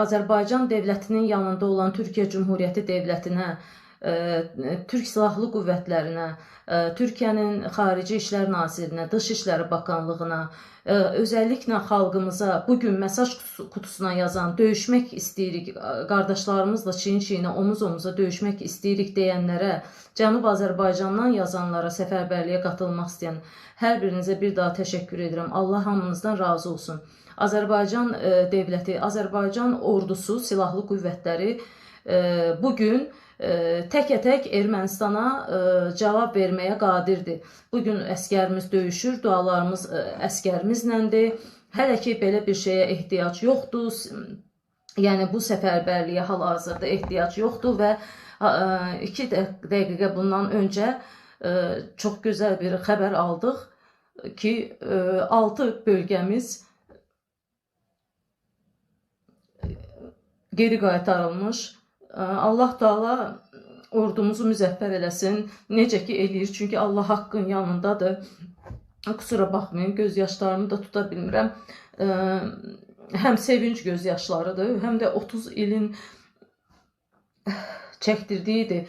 Azərbaycan dövlətinin yanında olan Türkiyə Cümhuriyyəti dövlətinə, Türk Silahlı Qüvvətlərinə, e, Türkiyənin Xarici İşlər Nazirinə, Dış İşləri Bakanlığına, e, özəlliklə xalqımıza bu gün mesaj kutusuna yazan döyüşmək istəyirik, qardaşlarımızla çiyin-çiyinə, omuz-omuza döyüşmək istəyirik deyənlərə, Cənub Azərbaycandan yazanlara, səfərbərliyə qatılmaq istəyən hər birinizə bir daha təşəkkür edirəm. Allah hamınızdan razı olsun. Azərbaycan e, dövləti, Azərbaycan ordusu, silahlı qüvvətləri e, bu e, təkə-tək Ermənistana e, cavab verməyə qadirdir. Bu gün əskərimiz döyüşür, dualarımız e, əskərimizləndir. Hələ ki belə bir şeyə ehtiyac yoxdur. Yəni bu səfərbərliyə hal-hazırda ehtiyac yoxdur və 2 dəqiqə bundan öncə e, çox gözəl bir xəbər aldıq ki, 6 bölgəmiz geri qaytarılmış. Ə, Allah Taala ordumuzu müzəffər eləsin. Necə ki eləyir, çünki Allah haqqın yanındadır. Kusura baxmayın, göz yaşlarımı da tuta bilmirəm. Ə, həm sevinç göz yaşlarıdır, həm də 30 ilin çəkdirdiyidir.